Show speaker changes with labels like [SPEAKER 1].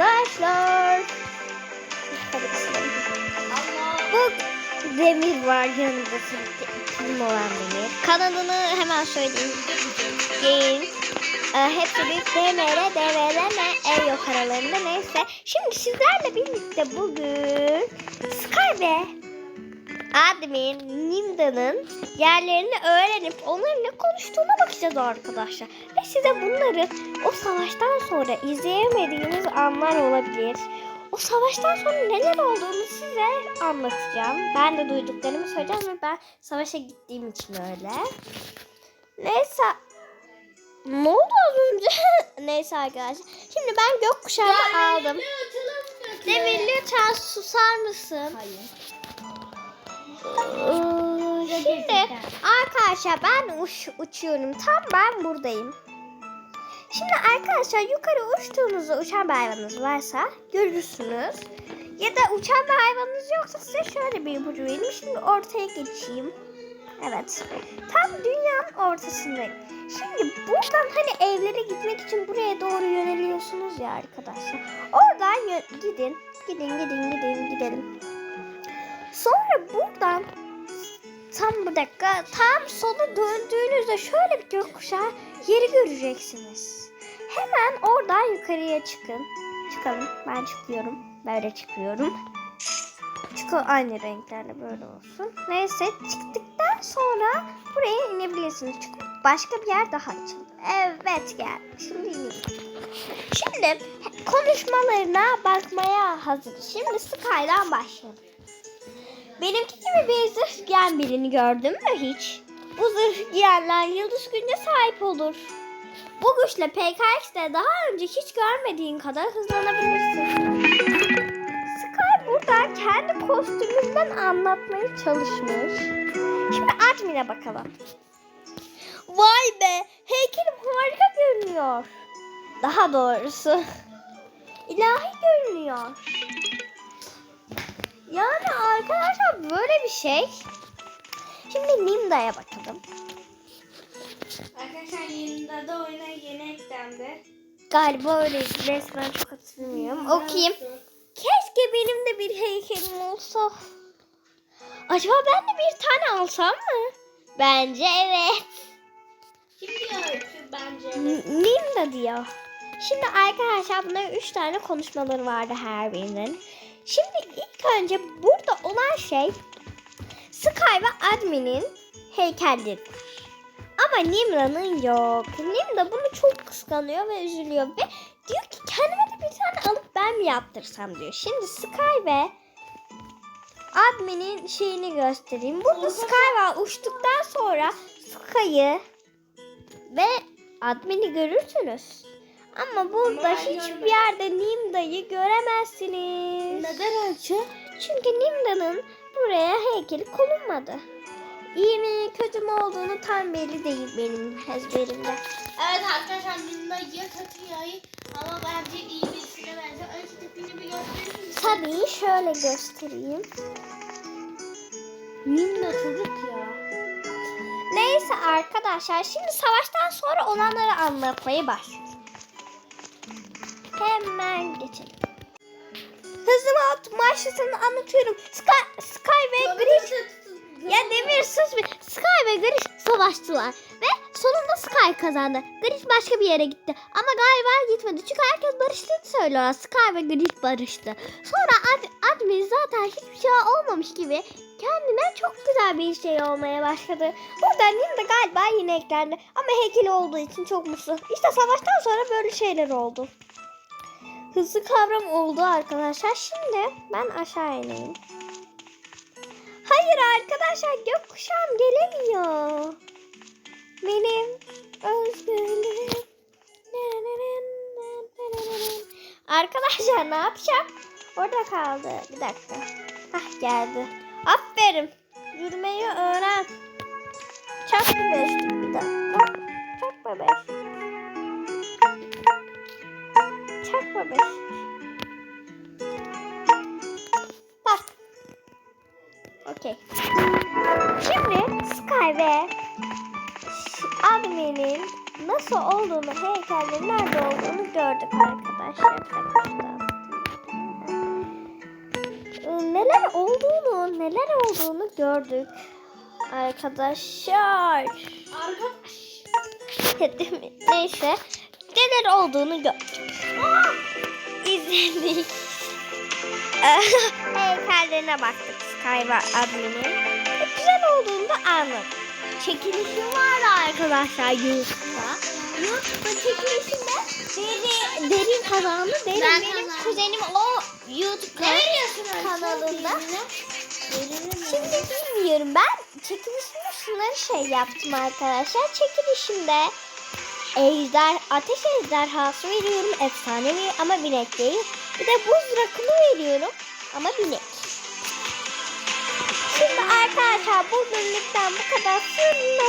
[SPEAKER 1] arkadaşlar. Bu Demir var yanında kim olan Demir. Kanalını hemen söyleyeyim. Game. Ee, hepsi bir DMR, DVLM, ev yok aralarında neyse. Şimdi sizlerle birlikte bugün Sky ve admin Nimda'nın yerlerini öğrenip onların ne konuştuğuna bakacağız arkadaşlar. Ve size bunları o savaştan sonra izleyemediğiniz anlar olabilir. O savaştan sonra neler olduğunu size anlatacağım. Ben de duyduklarımı söyleyeceğim ve ben savaşa gittiğim için öyle. Neyse. Ne oldu az önce? Neyse arkadaşlar. Şimdi ben gökkuşağı aldım. Demir lütfen susar mısın?
[SPEAKER 2] Hayır.
[SPEAKER 1] Ee, Şimdi arkadaşlar ben uç, uçuyorum. Tam ben buradayım. Şimdi arkadaşlar yukarı uçtuğunuzda uçan bir hayvanınız varsa görürsünüz. Ya da uçan bir hayvanınız yoksa size şöyle bir ipucu vereyim. Şimdi ortaya geçeyim. Evet. Tam dünyanın ortasındayım. Şimdi buradan hani evlere gitmek için buraya doğru yöneliyorsunuz ya arkadaşlar. Oradan gidin. Gidin gidin gidin gidelim. Buradan tam bir dakika tam sola döndüğünüzde şöyle bir gökkuşağı yeri göreceksiniz. Hemen oradan yukarıya çıkın. Çıkalım. Ben çıkıyorum. Böyle çıkıyorum. Çünkü aynı renklerle böyle olsun. Neyse çıktıktan sonra buraya inebilirsiniz. Çünkü başka bir yer daha açıldı. Evet gel. Şimdi ineyim. Şimdi konuşmalarına bakmaya hazır. Şimdi Sky'dan başlayalım. Benimki gibi bir zırh giyen birini gördün mü hiç? Bu zırh giyenler yıldız gücüne sahip olur. Bu güçle PKX'de daha önce hiç görmediğin kadar hızlanabilirsin. Sky burada kendi kostümünden anlatmaya çalışmış. Şimdi admin'e bakalım. Vay be heykelim harika görünüyor. Daha doğrusu ilahi görünüyor. Yani arkadaşlar böyle bir şey. Şimdi Nimda'ya bakalım.
[SPEAKER 2] Arkadaşlar yayında da oyuna yeni eklendi.
[SPEAKER 1] Galiba öyle resmen çok hatırlamıyorum. Okuyayım. Keşke benim de bir heykelim olsa. Acaba ben de bir tane alsam mı? Bence evet.
[SPEAKER 2] Kim diyor ki bence?
[SPEAKER 1] N- Nimda diyor. Şimdi arkadaşlar bunların üç tane konuşmaları vardı her birinin. Şimdi önce burada olan şey Sky ve Admin'in heykelleri. Ama Nimra'nın yok. Nimra bunu çok kıskanıyor ve üzülüyor ve diyor ki kendime de bir tane alıp ben mi yaptırsam diyor. Şimdi Sky ve Admin'in şeyini göstereyim. Burada Sky var. Uçtuktan sonra Sky'ı ve admini görürsünüz. Ama burada
[SPEAKER 2] ben
[SPEAKER 1] hiçbir yerde Nimda'yı göremezsiniz.
[SPEAKER 2] Neden Ayça?
[SPEAKER 1] Çünkü Nimda'nın buraya heykeli konulmadı. İyi mi kötü mü olduğunu tam belli değil benim ezberimde.
[SPEAKER 2] Evet arkadaşlar Linda ya kötü ya iyi ama bence iyi birisine benziyor. Önce tipini bir gösterir misin?
[SPEAKER 1] Tabii şöyle göstereyim.
[SPEAKER 2] Linda çocuk ya.
[SPEAKER 1] Neyse arkadaşlar şimdi savaştan sonra olanları anlatmayı başlıyorum. Geçelim. Hızlı at başlasını anlatıyorum. Sky, Sky ve Grish Ya Demir sus bir. Sky ve Grish savaştılar. Ve sonunda Sky kazandı. Grish başka bir yere gitti. Ama galiba gitmedi. Çünkü herkes barıştığını söylüyor. Sky ve Grish barıştı. Sonra Ad- Admin zaten hiçbir şey olmamış gibi kendine çok güzel bir şey olmaya başladı. Burada Nim de galiba yine eklendi. Ama heykeli olduğu için çok mutlu. İşte savaştan sonra böyle şeyler oldu. Hızlı kavram oldu arkadaşlar. Şimdi ben aşağı ineyim. Hayır arkadaşlar gökkuşağım gelemiyor. Benim özgürlüğüm. Arkadaşlar ne yapacağım? Orada kaldı. Bir dakika. Hah geldi. Aferin. Yürümeyi öğren. Çak bir bir dakika. heykelin nasıl olduğunu, heykellerin nerede olduğunu gördük arkadaşlar. Neler olduğunu, neler olduğunu gördük arkadaşlar.
[SPEAKER 2] Arkadaş.
[SPEAKER 1] Neyse. Neler olduğunu gördük. İzledik. Heykellerine baktık Skyva adminin. E, güzel olduğunu da anladık. Çekilişi vardı arkadaşlar YouTube'da. YouTube'da çekilişinde derin, derin kazandı. Derin
[SPEAKER 2] Ben
[SPEAKER 1] benim
[SPEAKER 2] kazandım.
[SPEAKER 1] kuzenim o YouTube kanalında.
[SPEAKER 2] Şimdi
[SPEAKER 1] Şimdi bilmiyorum ben çekilişimde şunları şey yaptım arkadaşlar. Çekilişimde ejder, ateş ejderhası veriyorum. Efsanevi ama binek değil. Bir de buz rakımı veriyorum ama binek. Arkadaşlar bu bölümlükten bu kadar. Sonra